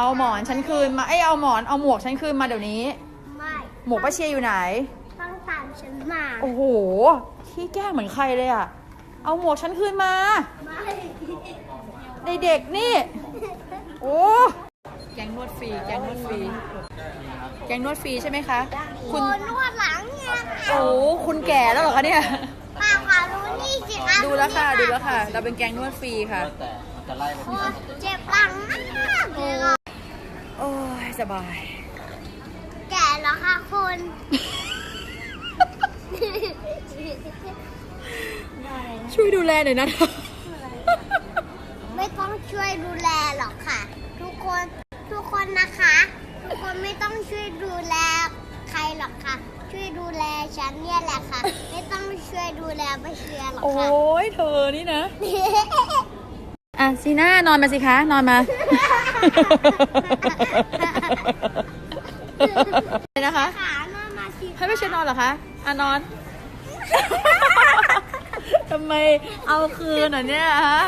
เอาหมอนฉันคืนมาเอ้ยเอาหมอนเอาหมวกฉันคืนมาเดี๋ยวนี้ ไม่หมวกป้าเชียร์อยู่ไหน ต้องตามฉันมาโอ้โหขี้แกล้งเหมือนใครเลยอะเอาหมวกฉันคืนมา ไม่เด็กๆนี่ โอ้แกงนวดฟรีแกงนวดฟรีแกงนวดฟรีใช่ไหมคะโคคุณนนวดหลังเนี่ยโอ้คุณแก่แล้วเหรอคะเนี่ยเปล่าค่ะรู้นี่สิคะดูแล้วค่ะ ดูแล้วค่ะ เราเป็นแกงนวดฟรีค่ะ แต่มันจะไล่ไปโอ้ที่ สบาย แก่แล้วค่ะคุณช่วยดูแลหน่อยนะ ไม่ต้องช่วยดูแลหรอกค่ะ ทุกคนทุกคนนะคะ ทุกคนไม่ต้องช่วยดูแลใครหรอกค่ะ ช่วยดูแลฉันเนี่ยแหละค่ะ ไม่ต้องช่วยดูแลไม่เชื่อหรอกโอ้ค่ะยเธอนี่นะ อะซีน่านอนมาสิคะ นอนมา อะไรนะคะขานอนมาสิให้ไม่เชยร์นอนเหรอคะอะนอน ทำไมเอาคืนอะเนี่ยฮะ